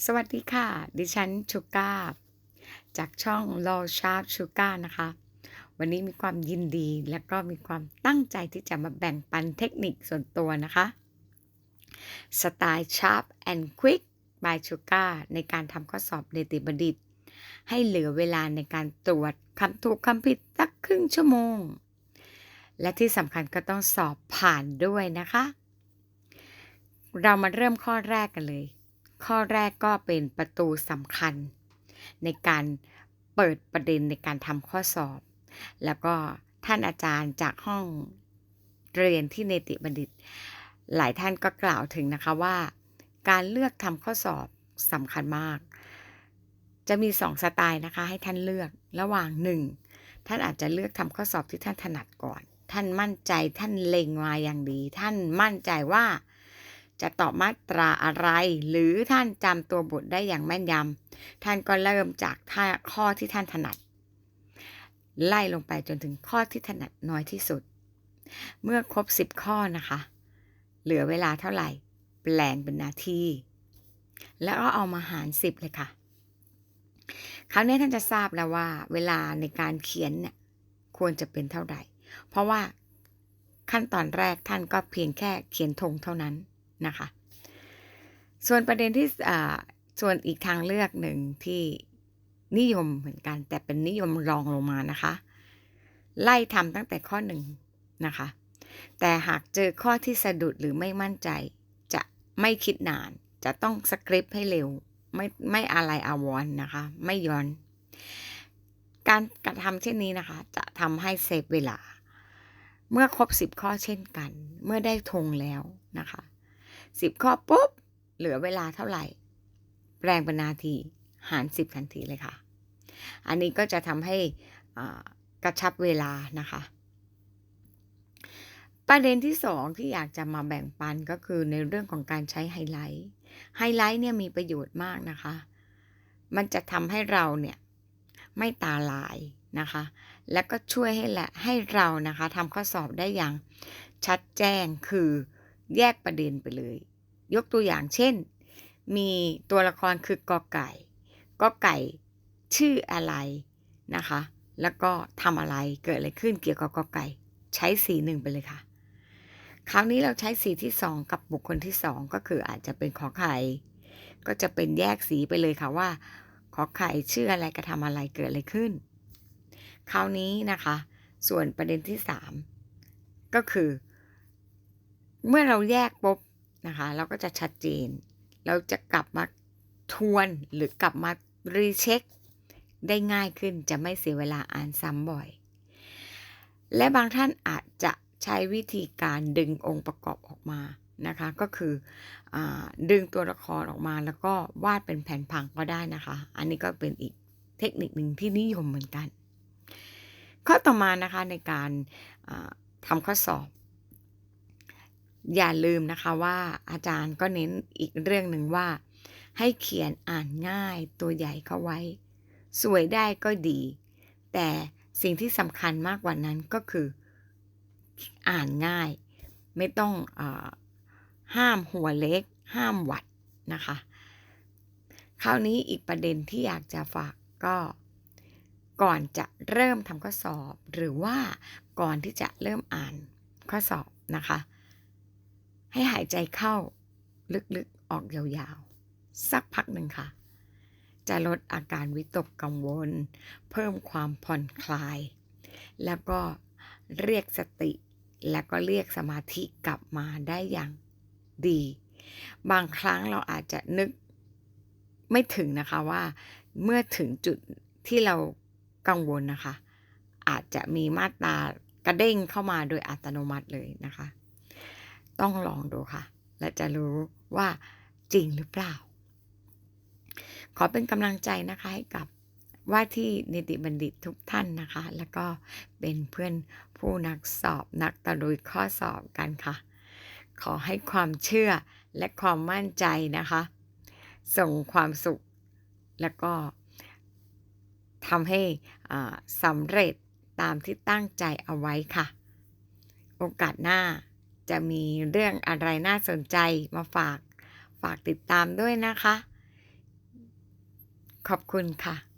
สวัสดีค่ะ ดิฉันชูก้าจากช่อง Law Sharp Sugar นะคะ วันนี้มีความยินดีและก็มีความตั้งใจที่จะมาแบ่งปันเทคนิคส่วนตัวนะคะสไตล์ Sharp and Quick by Sugar ในการทำข้อสอบเนติบัณฑิต ให้เหลือเวลาในการตรวจคำถูกคำผิดสักครึ่งชั่วโมง และที่สำคัญก็ต้องสอบผ่านด้วยนะคะ เรามาเริ่มข้อแรกกันเลย ข้อแรกก็เป็นประตูสำคัญ ในการเปิดประเด็นในการทำข้อสอบ แล้วก็ท่านอาจารย์จากห้องเรียนที่เนติบัณฑิต หลายท่านก็กล่าวถึงนะคะว่า การเลือกทำข้อสอบสำคัญมาก จะมีสองสไตล์นะคะ ให้ท่านเลือกระหว่างหนึ่งท่านอาจจะเลือกทำข้อสอบที่ท่านถนัดก่อน ท่านมั่นใจท่านเล็งมาอย่างดี ท่านมั่นใจว่า จะตอบมาตราอะไร หรือท่านจำตัวบทได้อย่างแม่นยำท่านก็เริ่มจากท่าข้อที่ท่านถนัด ไล่ลงไปจนถึงข้อที่ถนัดน้อยที่สุด เมื่อครบ 10 ข้อนะคะ เหลือเวลาเท่าไหร่ แปลงเป็นนาที แล้วก็เอามาหาร 10 เลยค่ะคราวนี้ท่านจะทราบแล้วว่า เวลาในการเขียนเนี่ยควรจะเป็นเท่าไหร่ เพราะว่าขั้นตอนแรกท่านก็เพียงแค่เขียนธงเท่านั้น นะคะ ส่วนประเด็นที่ส่วนอีกทางเลือกหนึ่งที่นิยมเหมือนกัน แต่เป็นนิยมรองลงมานะคะ ไล่ทำตั้งแต่ข้อหนึ่งนะคะ แต่หากเจอข้อที่สะดุดหรือไม่มั่นใจ จะไม่คิดนาน จะต้องสคริปต์ให้เร็ว ไม่ไม่อะไรอาวรนะคะ ไม่ย้อน การกระทำเช่นนี้นะคะ จะทำให้เซฟเวลา เมื่อครบ10ข้อเช่นกัน เมื่อได้ธงแล้วนะคะ สิบข้อปุ๊บ เหลือเวลาเท่าไหร่แปลงเป็นนาทีหารสิบทันทีเลยค่ะ อันนี้ก็จะทำให้กระชับเวลานะคะ ประเด็นที่สองที่อยากจะมาแบ่งปันก็คือในเรื่องของการใช้ไฮไลท์ไฮไลท์เนี่ยมีประโยชน์มากนะคะ มันจะทำให้เราเนี่ยไม่ตาลายนะคะ แล้วก็ช่วยให้ละให้เรานะคะทำข้อสอบได้อย่างชัดแจ้งคือ แยกประเด็นไปเลย ยกตัวอย่างเช่น มีตัวละครคือกอไก่กอไก่ชื่ออะไรนะคะ แล้วก็ทำอะไรเกิดอะไรขึ้นเกี่ยวกับกอไก่ ใช้สีหนึ่งไปเลยค่ะ คราวนี้เราใช้สีที่สองกับบุคคลที่สองก็คืออาจจะเป็นขอไข่ก็จะเป็นแยกสีไปเลยค่ะว่า ขอไข่ชื่ออะไรกระทำอะไรเกิดอะไรขึ้น คราวนี้นะคะ ส่วนประเด็นที่สามก็คือ เมื่อเราแยกปุ๊บนะคะ เราก็จะชัดเจน เราจะกลับมาทวนหรือกลับมารีเช็คได้ง่ายขึ้นจะไม่เสียเวลาอ่านซ้ำบ่อย และบางท่านอาจจะใช้วิธีการดึงองค์ประกอบออกมานะคะ ก็คืออดึงตัวละครออกมาแล้วก็วาดเป็นแผ่นผังก็ได้นะคะ อันนี้ก็เป็นอีกเทคนิคหนึ่งที่นิยมเหมือนกัน ข้อต่อมานะคะในการทำข้อสอบ อย่าลืมนะคะว่าอาจารย์ก็เน้นอีกเรื่องหนึ่งว่า ให้เขียนอ่านง่ายตัวใหญ่เข้าไว้ สวยได้ก็ดี แต่สิ่งที่สำคัญมากกว่านั้นก็คืออ่านง่าย ไม่ต้องอห้ามหัวเล็ก ห้ามวัดนะคะ คราวนี้อีกประเด็นที่อยากจะฝากก็ก่อนจะเริ่มทำข้อสอบ หรือว่าก่อนที่จะเริ่มอ่านข้อสอบนะคะ ให้หายใจเข้าลึกๆออกยาวๆ สักพักหนึ่งค่ะ จะลดอาการวิตกกังวล เพิ่มความผ่อนคลาย แล้วก็เรียกสติ แล้วก็เรียกสมาธิกลับมาได้อย่างดี บางครั้งเราอาจจะนึกไม่ถึงนะคะว่าเมื่อถึงจุดที่เรากังวลนะคะ อาจจะมีมาตรากระเด้งเข้ามาโดยอัตโนมัติเลยนะคะ ต้องลองดูค่ะ และจะรู้ว่าจริงหรือเปล่า ขอเป็นกำลังใจนะคะให้กับว่าที่นิติบัณฑิตทุกท่านนะคะ แล้วก็เป็นเพื่อนผู้นักสอบนักตะลุยข้อสอบกันค่ะ ขอให้ความเชื่อและความมั่นใจนะคะ ส่งความสุข แล้วก็ทำให้สำเร็จตามที่ตั้งใจเอาไว้ค่ะ โอกาสหน้า จะมีเรื่องอะไรน่าสนใจมาฝาก ฝากติดตามด้วยนะคะ ขอบคุณค่ะ